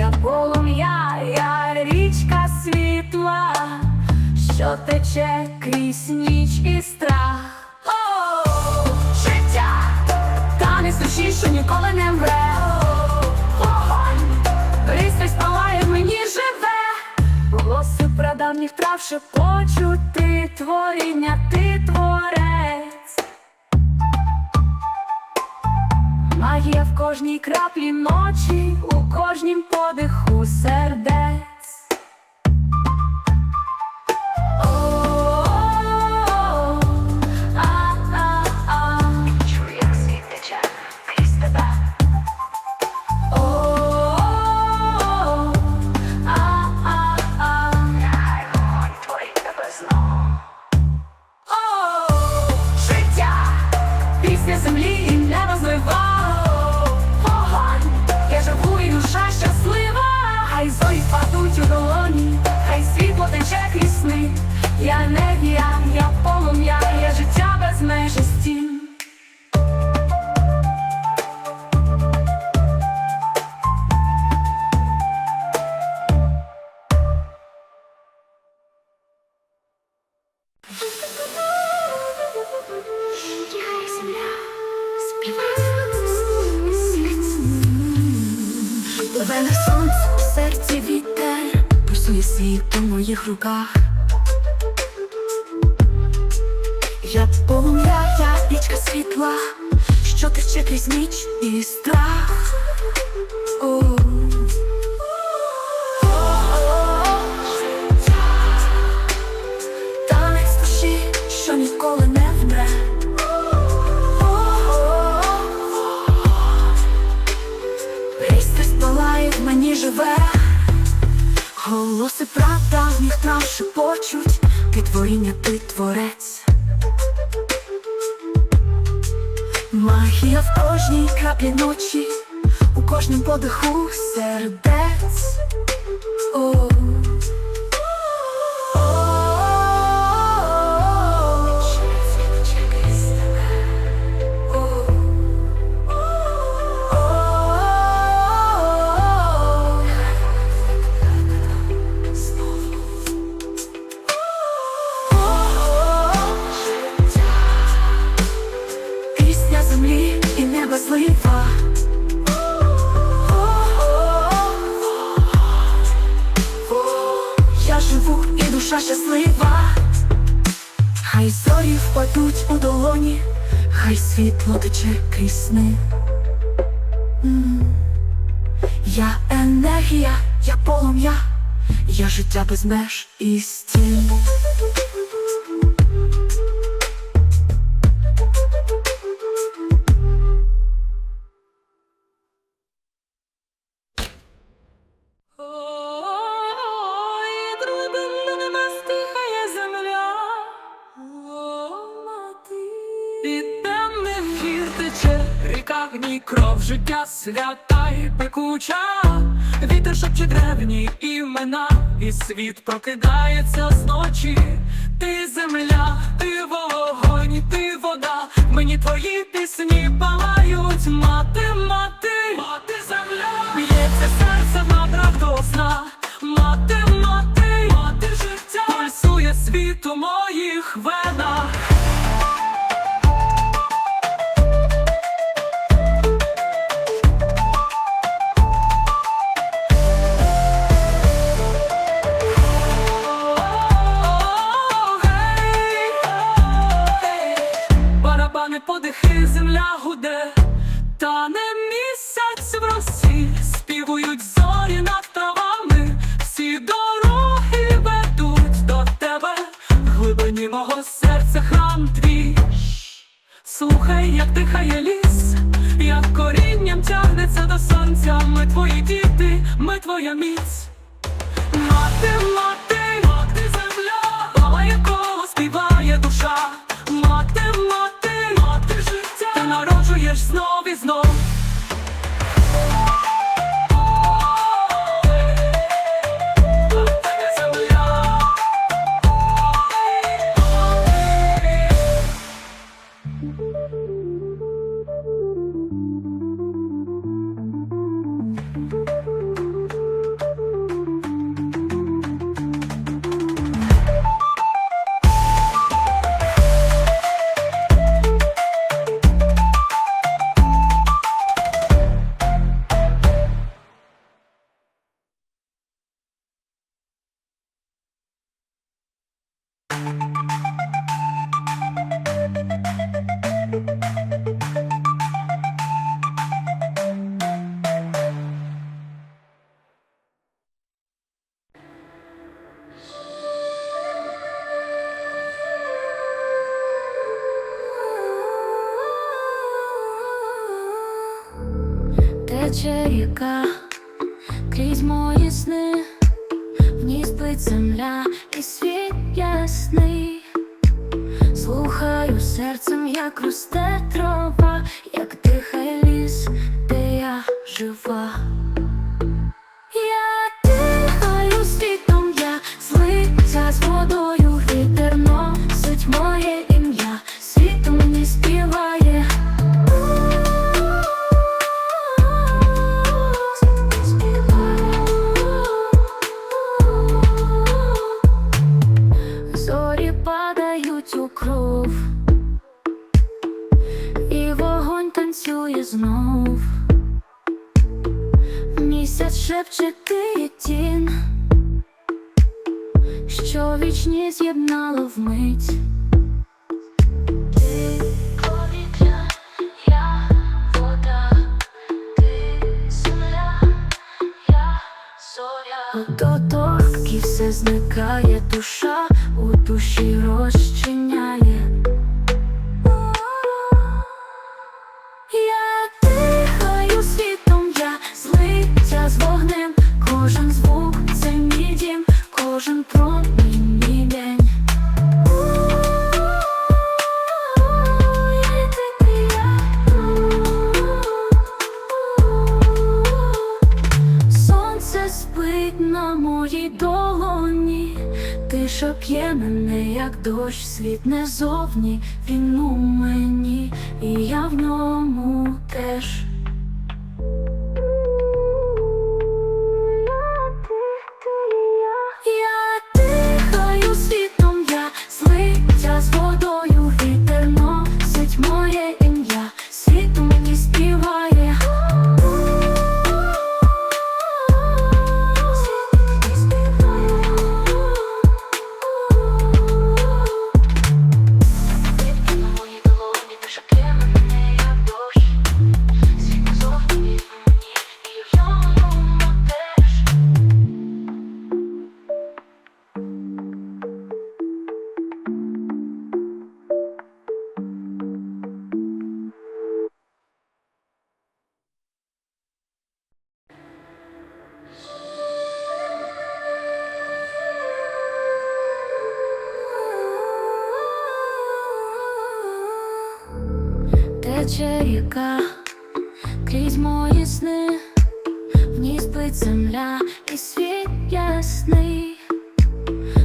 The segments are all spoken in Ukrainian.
я полум'я, я річка світла, що тече крізь ніч і страх. О, життя, та не що ніколи не вре. Вогонь, пристрасть палає мені живе. Голоси прадавніх трав шепочуть почути творіння ти. я в кожній краплі ночі, у кожнім подиху сердець. encore. енергія, я полум'я, я життя без меж і стін. Від темних гір тече ріка гній кров життя свята пекуча, вітер шепче древні імена, і світ прокидається з ночі. Ти minha. тече ріка, крізь мої сни, в ній спить земля і світ ясний, слухаю серцем, як росте трава. твоїй долоні, тиша п'є мене, як дощ, світ не зовні, він у мені, і я в ньому теж. гаряча ріка, крізь мої сни, в ній спить земля і світ ясний,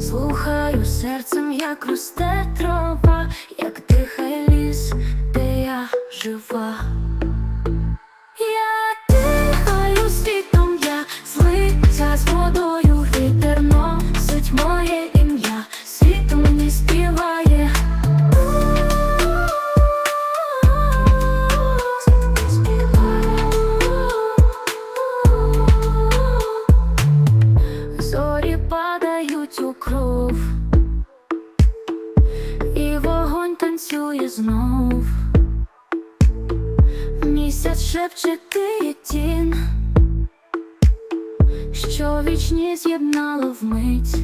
слухаю серцем, як росте трава, як дихає ліс, де я жива. Шепче є що вічні з'єднало вмить.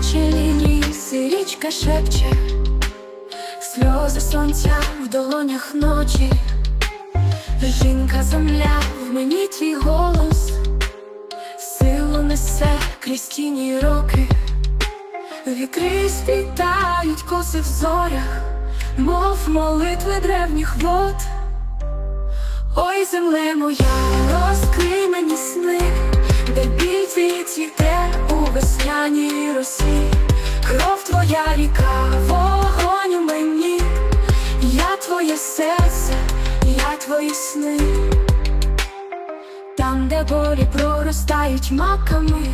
Плаче ліс, річка шепче, сльози сонця в долонях ночі, жінка земля, в мені твій голос, силу несе крізь тіні роки, вікри спітають коси в зорях, мов молитви древніх вод. Ой, земле моя, розкрий мені сни, де біль твій цвіте весняній росі, кров твоя ріка, вогонь у мені, я твоє серце, я твої сни, там, де борі проростають маками,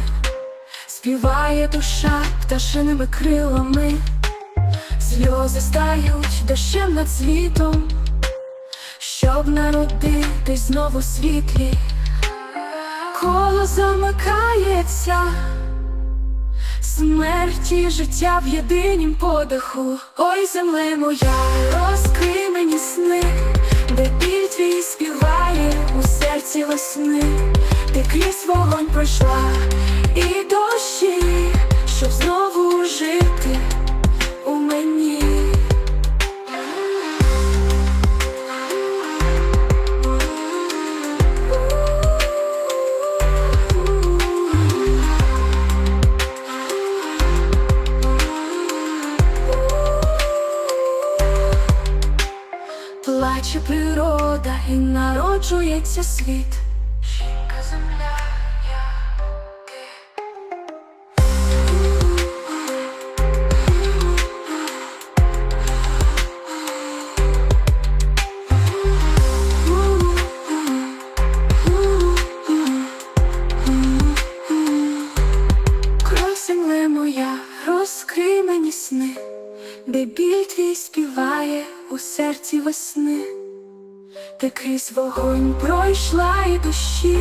співає душа пташиними крилами, сльози стають дощем над світом щоб народитись знову світлі, коло замикається, смерті і життя в єдинім подиху. Ой, земле моя, розкрий мені сни, де біль твій співає у серці весни, ти крізь вогонь пройшла і дощі, щоб знову жити у мені. Природа і народжується світ. Жінка земля, я ти. Кров земле моя, розкрий мені сни, де біль твій співає у серці весни, ти крізь вогонь пройшла і душі,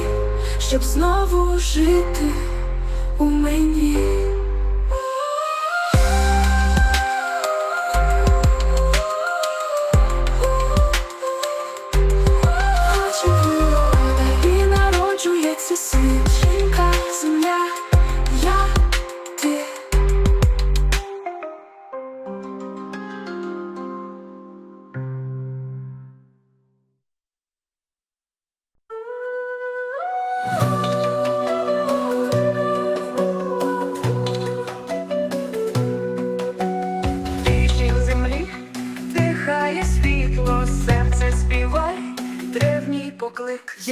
щоб знову жити у мені.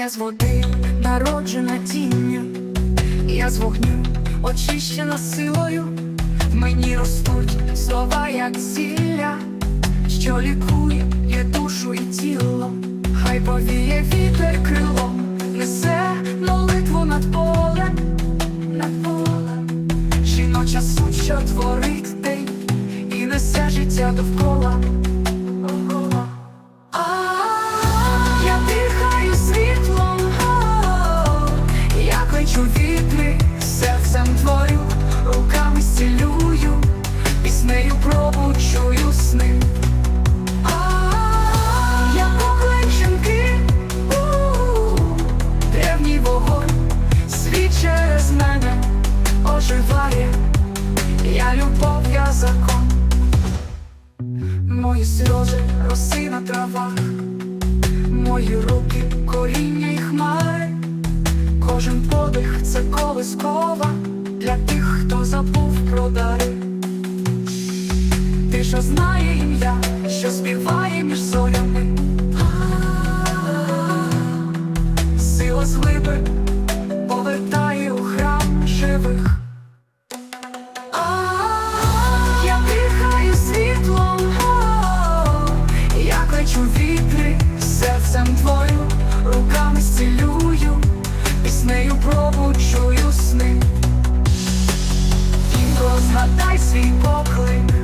Я з води народжена тінню, я з вогню очищена силою. В мені ростуть слова, як зілля, що лікує є душу і тіло. Хай повіє вітер крилом, несе молитву над полем, над полем. Жіноча суть, що творить день, і несе життя довкола. Колискова для тих, хто забув про дари. Ти, що знає ім'я, що співає свій поклик,